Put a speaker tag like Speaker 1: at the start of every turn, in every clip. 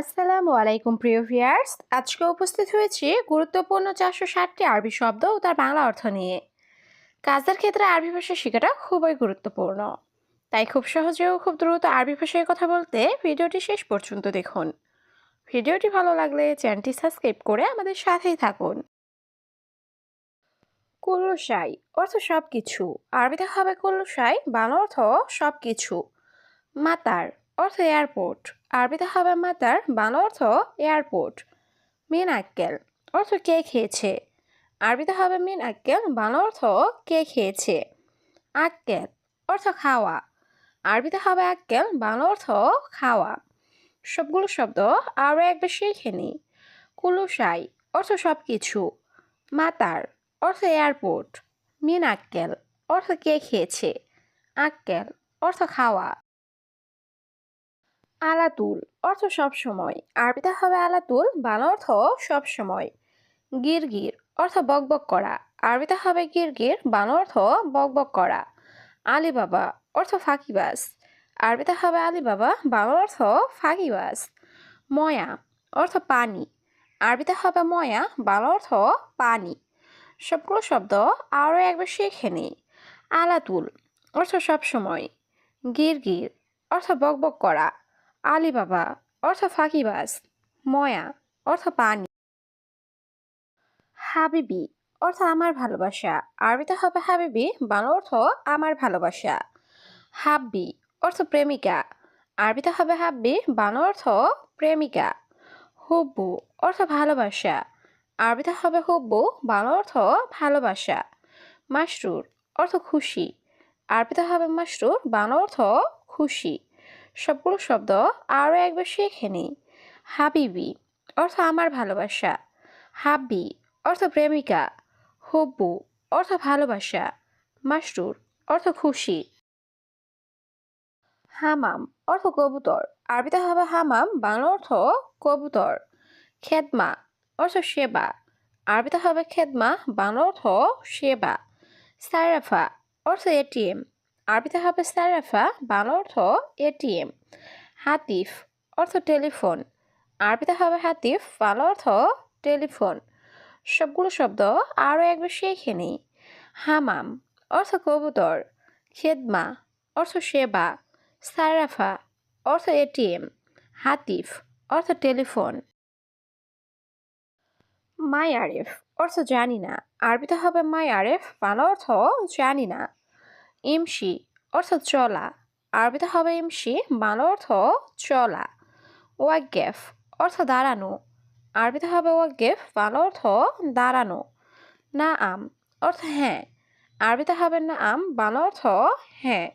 Speaker 1: আসসালামু আলাইকুম, প্রিয় ভিয়ার্স আজকে উপস্থিত হয়েছি গুরুত্বপূর্ণ চারশো ষাটটি আরবি শব্দ ও তার বাংলা অর্থ নিয়ে। কাজের ক্ষেত্রে আরবি ভাষা শেখাটা খুবই গুরুত্বপূর্ণ। তাই খুব সহজে ও খুব দ্রুত আরবি ভাষায় কথা বলতে ভিডিওটি শেষ পর্যন্ত দেখুন। ভিডিওটি ভালো লাগলে চ্যানেলটি সাবস্ক্রাইব করে আমাদের সাথেই থাকুন। কুল্লুসাই অর্থ সব কিছু আরবিতে হবে কুল্লুসাই বাংলা অর্থ সব কিছু মাতার অর্থ এয়ারপোর্ট। আরবিতে হবে মাতার বাংলা অর্থ এয়ারপোর্ট, মিন আক্কেল, অর্থ কে খেয়েছে। আরবিতে হবে মিন আক্কেল, বাংলা অর্থ কে খেয়েছে। আক্কেল, অর্থ খাওয়া। আরবিতে হবে আক্কেল, বাংলা অর্থ খাওয়া। সবগুলো শব্দ আরও একবার শিখে নিই কুলুসাই অর্থ সব কিছু মাতার, অর্থ এয়ারপোর্ট। মিন আক্কেল, অর্থ কে খেয়েছে। আক্কেল, অর্থ খাওয়া। আলাতুল অর্থ সব সময়। আরবিতে হবে আলাতুল, বাংলা অর্থ সব সময়। গিরগির অর্থ বকবক করা। আরবিতে হবে গিরগির, বাংলা অর্থ বকবক করা। আলিবাবা অর্থ ফাঁকিবাস আরবিতে হবে আলিবাবা, বাংলা অর্থ ফাঁকিবাস ময়া অর্থ পানি। আরবিতে হবে ময়া, বাংলা অর্থ পানি। সবগুলো শব্দ আরও একবার শিখে নিই। আলাতুল অর্থ সব সময়। গিরগির অর্থ বকবক করা। আলিবাবা, অর্থ ফাঁকিবাজ, ময়া, অর্থ পানি। হাবিবি, অর্থ আমার ভালোবাসা। আরবিতে হবে হাবিবি, বাংলা অর্থ আমার ভালোবাসা। হাব্বি, অর্থ প্রেমিকা। আরবিতে হবে হাব্বি, বাংলা অর্থ প্রেমিকা। হুব্বু, অর্থ ভালোবাসা। আরবিতে হবে হুব্বু, বাংলা অর্থ ভালোবাসা। মাসরুর অর্থ খুশি। আরবিতে হবে মাসরুর বাংলা অর্থ খুশি। সবগুলো শব্দ আরও একবার শিখে নিই। হাবিবি, অর্থ আমার ভালোবাসা। হাবি অর্থ প্রেমিকা। হুব্বু, অর্থ ভালোবাসা। মাসরুর অর্থ খুশি। হামাম, অর্থ কবুতর। আরবিতে হবে হামাম, বাংলা অর্থ কবুতর। খেদমা, অর্থ সেবা। আরবিতে হবে খেদমা, বাংলা অর্থ সেবা। সারাফা, অর্থ এটিএম। আরবিতে হবে সারাফা বাংলা অর্থ এটিএম। হাতিফ অর্থ টেলিফোন। আরবিতে হবে হাতিফ, বাংলা অর্থ টেলিফোন। সবগুলো শব্দ আরও একবার শিখে নিই। হামাম অর্থ কবুতর। খেদমা অর্থ সেবা। সারাফা অর্থ এটিএম। হাতিফ অর্থ টেলিফোন। মাই আরেফ অর্থ জানি না। আরবিতে হবে মাই আরেফ, বাংলা অর্থ জানি না। ইমসি অর্থ চলা। আরবিতে হবে ইমসি বাংলা অর্থ চলা। ওয়াগেফ অর্থ দাঁড়ানো। আরবিতে হবে ওয়াগেফ বাংলা অর্থ দাঁড়ানো। না আম অর্থ হ্যাঁ। আরবিতে হবে না আম বাংলা অর্থ হ্যাঁ।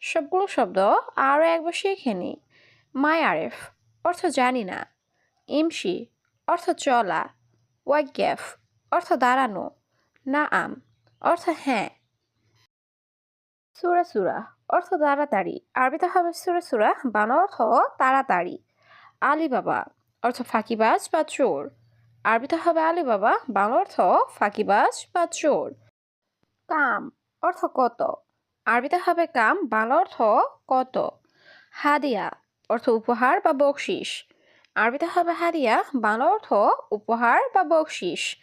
Speaker 1: সবগুলো শব্দ আরও একবার শিখে নিই মাই আরেফ অর্থ জানি না। ইমসি অর্থ চলা। ওয়াগেফ অর্থ দাঁড়ানো। না আম অর্থ হ্যাঁ। সুরা সুরা, অর্থ তাড়াতাড়ি। আরবিতে হবে সুরা সুরা বাংলা অর্থ তাড়াতাড়ি। আলী বাবা অর্থ ফাঁকিবাজ বা চোর। আরবিতে হবে আলী বাবা বাংলা অর্থ ফাঁকিবাজ বা চোর। কাম, অর্থ কত। আরবিতে হবে কাম বাংলা অর্থ কত। হাদিয়া, অর্থ উপহার বা বকশিস। আরবিতে হবে হাদিয়া বাংলা অর্থ উপহার বা বকশিস।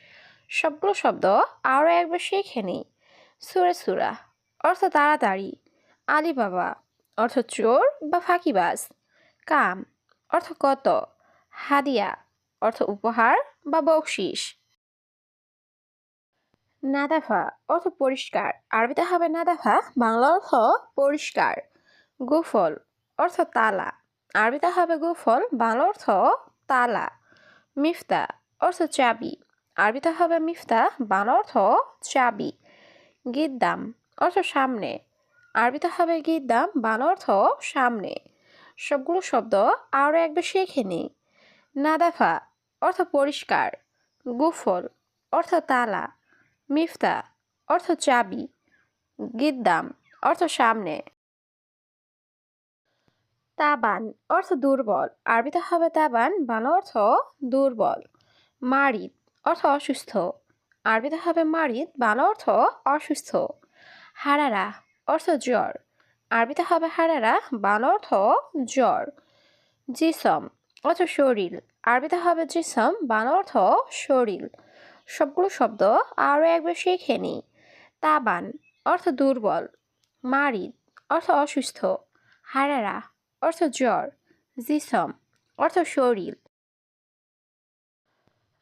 Speaker 1: সবগুলো শব্দ আরও একবার শিখে নিই। সুরে সুরা অর্থ তাড়াতাড়ি। আলী বাবা অর্থ চোর বা ফাঁকিবাজ। কাম, অর্থ কত। হাদিয়া, অর্থ উপহার বা বকশিস। নাদাফা, অর্থ পরিষ্কার। আরবিতে হবে নাদাফা, বাংলা অর্থ পরিষ্কার। গুফল, অর্থ তালা। আরবিতে হবে গুফল, বাংলা অর্থ তালা। মিফতা, অর্থ চাবি। আরবিতে হবে মিফতা, বাংলা অর্থ চাবি। গিদ্দাম অর্থ সামনে। আরবিতে হবে গিদ্দাম বান অর্থ সামনে। সবগুলো শব্দ আরও একবার শিখে নিই নাদাফা, অর্থ পরিষ্কার। গুফল, অর্থ তালা। মিফতা, অর্থ চাবি। গিদ্দাম, অর্থ সামনে। তাবান, অর্থ দুর্বল। আরবিতে হবে তাবান বান অর্থ দুর্বল। মারিদ, অর্থ অসুস্থ। আরবিতে হবে মারিদ বান অর্থ অসুস্থ। হারারা অর্থ জ্বর। আরবিতে হবে হারারা বাংলা অর্থ জ্বর। জিসম অর্থ শরীর। আরবিতে হবে জিসম বাংলা অর্থ শরীর। সবগুলো শব্দ আরও একবার শিখে নিই তাবান অর্থ দুর্বল। মারিদ অর্থ অসুস্থ। হারারা অর্থ জ্বর। জিসম অর্থ শরীর।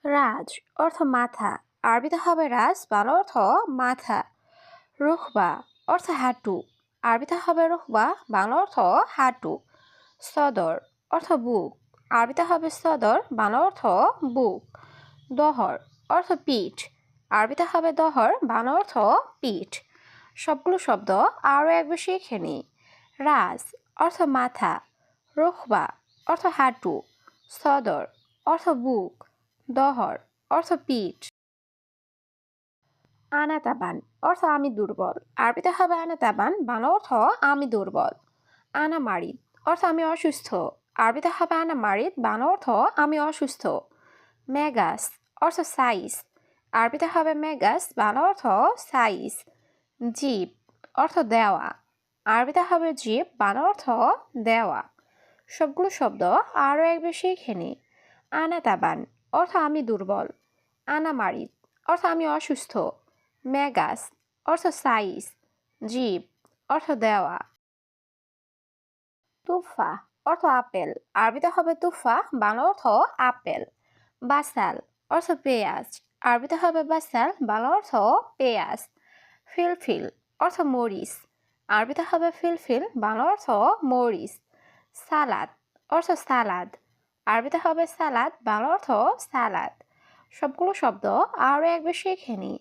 Speaker 1: রাজ অর্থ মাথা। আরবিতে হবে রাজ বাংলা অর্থ মাথা। রুখবা অর্থ হাঁটু। আরবিতে হবে রুখবা বাংলা অর্থ হাঁটু। সদর অর্থ বুক। আরবিতে হবে সদর, বাংলা অর্থ বুক। দহর অর্থ পিঠ। আরবিতে হবে দহর, বাংলা অর্থ পিঠ। সবগুলো শব্দ আরও একবার শিখে নিই। রাজ অর্থ মাথা। রুখবা অর্থ হাঁটু। সদর অর্থ বুক। দহর অর্থ পিঠ। আনাতাবান অর্থ আমি দুর্বল। আরবিতে হবে আনাতাবান, বাংলা অর্থ আমি দুর্বল। আনা মারিদ অর্থ আমি অসুস্থ। আরবিতে হবে আনা মারিদ বাংলা অর্থ আমি অসুস্থ। মেগাস অর্থ সাইজ। আরবিতে হবে মেগাস, বাংলা অর্থ সাইজ। জীব অর্থ দেওয়া। আরবিতে হবে জীব, বাংলা অর্থ দেওয়া। সবগুলো শব্দ আরও একবার শিখে নি। আনাতাবান অর্থ আমি দুর্বল। আনা মারিদ অর্থ আমি অসুস্থ। মেগাস অর্থ সাইজ জীব অর্থ দেওয়া তুফা অর্থ আপেল আরবিতে হবে তুফা বাংলা অর্থ আপেল বাসাল অর্থ পেঁয়াজ আরবিতে হবে বাসাল বাংলা অর্থ পেঁয়াজ ফিলফিল অর্থ মরিচ আরবিতে হবে ফিলফিল বাংলা অর্থ মরিচ সালাদ অর্থ সালাদ আরবিতে হবে সালাদ বাংলা অর্থ সালাদ সবগুলো শব্দ আরও একবার শিখে নিই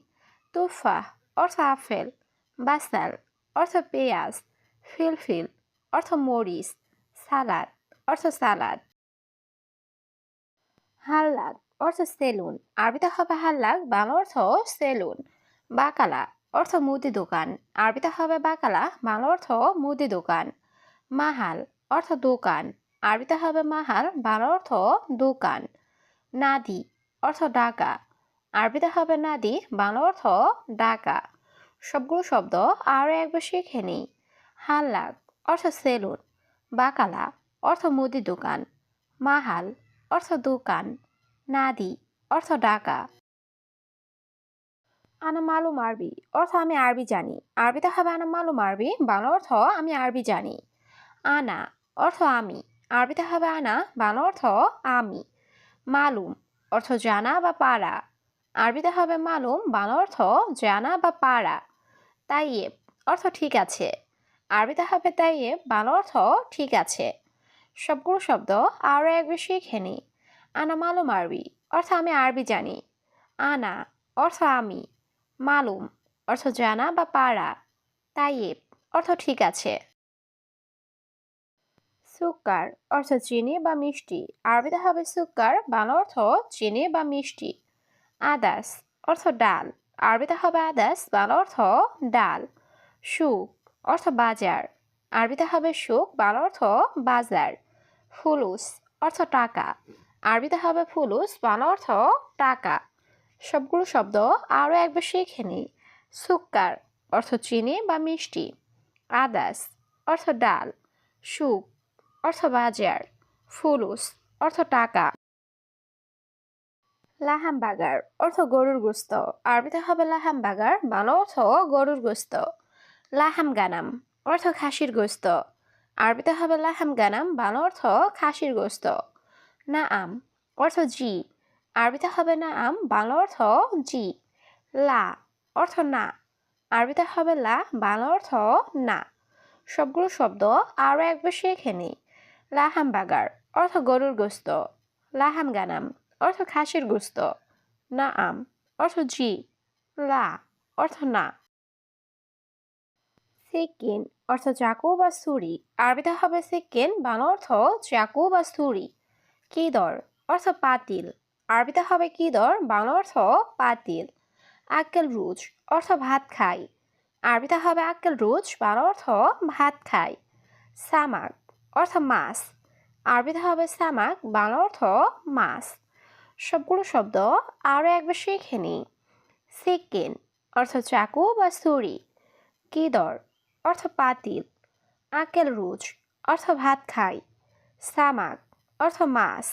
Speaker 1: তুফা অর্থ আপেল বাসাল অর্থ পেঁয়াজ ফিলফিল অর্থ মরিচ সালাদ অর্থ সালাদ হাল্লাক অর্থ সেলুন আরবিতে হবে হাল্লাক বাংলা অর্থ সেলুন। বাকালা, অর্থ মুদি দোকান। আরবিতে হবে বাকালা, বাংলা অর্থ মুদি দোকান। মাহাল, অর্থ দোকান। আরবিতে হবে মাহাল, বাংলা অর্থ দোকান। নাদি, অর্থ ডাকা আরবিতে হবে নাদি বাংলা অর্থ ডাকা সবগুলো শব্দ আরও একবার শিখে নিই। হাল্লাক, অর্থ সেলুন। বাকালা, অর্থ মুদি দোকান। মাহাল, অর্থ দোকান। নাদি, অর্থ ডাকা আনা মালুম আরবি অর্থ আমি আরবি জানি। আরবিতে হবে আনা মালুম আরবি বাংলা অর্থ আমি আরবি জানি। আনা, অর্থ আমি। আরবিতে হবে আনা, বাংলা অর্থ আমি। মালুম, অর্থ জানা বা পারা। আরবিতে হবে মালুম, বাংলা অর্থ জানা বা পারা। তাইয়েব অর্থ ঠিক আছে। আরবিতে হবে তাইয়েব, বাংলা অর্থ ঠিক আছে। সবগুলো শব্দ আরও এক শিখে খেনি আনা মালুম আরবি, অর্থ আমি আরবি জানি। আনা অর্থ আমি। মালুম অর্থ জানা বা পারা। তাইয়েব অর্থ ঠিক আছে। সুকার অর্থ চিনি বা মিষ্টি। আরবিতে হবে সুকার বাংলা অর্থ চিনি বা মিষ্টি। আদাস অর্থ ডাল। আরবিতে হবে আদাস বাংলা অর্থ ডাল। সুক অর্থ বাজার। আরবিতে হবে সুক বাংলা অর্থ বাজার। ফুলুস, অর্থ টাকা। আরবিতে হবে ফুলুস, বাংলা অর্থ টাকা। সবগুলো শব্দ আরও একবার শিখে নিই। সুক্কার, অর্থ চিনি বা মিষ্টি। আদাস অর্থ ডাল। সুক অর্থ বাজার। ফুলুস, অর্থ টাকা। লাহাম বাগার অর্থ গরুর গোস্ত। আরবিতে হবে লাহাম বাগার বাংলা অর্থ গরুর গোস্ত। লাহাম গানাম অর্থ খাসির গোস্ত। আরবিতে হবে লাহাম গানাম বাংলা অর্থ খাসির গোস্ত। না আম অর্থ জি। আরবিতে হবে না আম বাংলা অর্থ জি। লা, অর্থ না। আরবিতে হবে লা, বাংলা অর্থ না। সবগুলো শব্দ আরও একবার শিখে নিই লাহাম বাগার অর্থ গরুর গোস্ত। লাহাম গানাম অর্থ খাসির গোস্ত। না আম অর্থ জি। লা, অর্থ না। সিকিন, অর্থ চাকু বা ছুরি। আরবিতে হবে সিকিন, বাংলা অর্থ চাকু বা ছুরি। কিদর, অর্থ পাতিল। আরবিতে হবে কিদর, বাংলা অর্থ পাতিল। আক্কেল রুজ, অর্থ ভাত খাই। আরবিতে হবে আক্কেল রুজ, বাংলা অর্থ ভাত খাই। সামাক, অর্থ মাছ। আরবিতে হবে সামাক, বাংলা অর্থ মাছ। সবগুলো শব্দ আরও একবার শিখে নিই। সেকেন অর্থ চাকু বা ছুরি কিদর, অর্থ পাতিল। আকেল রুচ অর্থ ভাত খাই। সামাক, অর্থ মাছ।